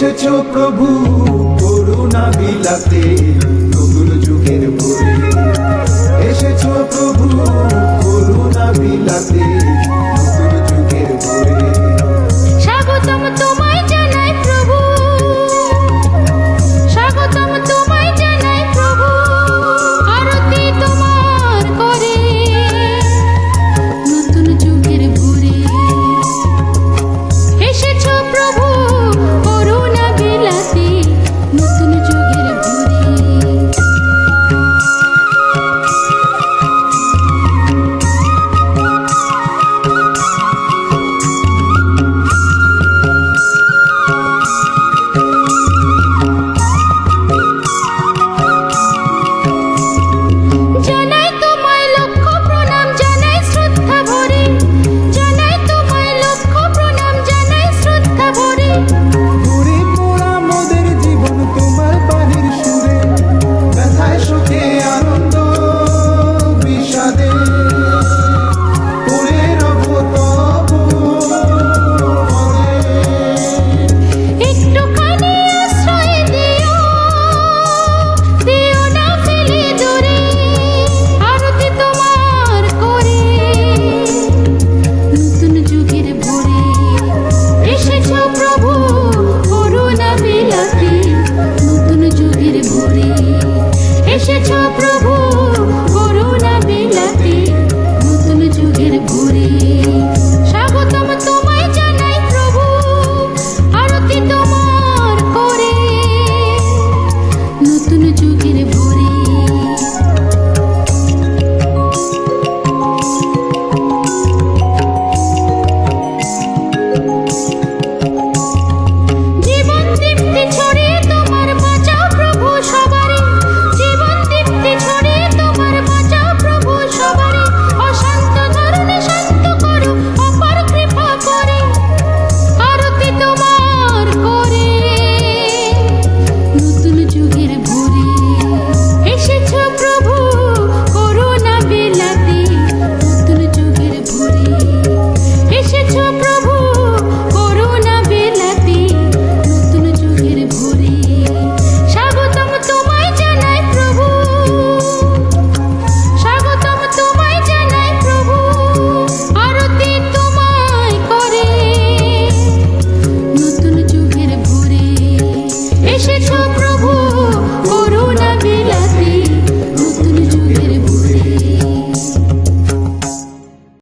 এসেছ প্রভু করুণা বিলাতে নতুন যুগের ভোরে এসেছ প্রভু করুণা বিলাতে প্রভু করুণা বিলাতে, নতুন যুগের ভোরে স্বাগতম তোমায় জানাই প্রভু, আরতি তোমার করে। নতুন যুগের ভোরে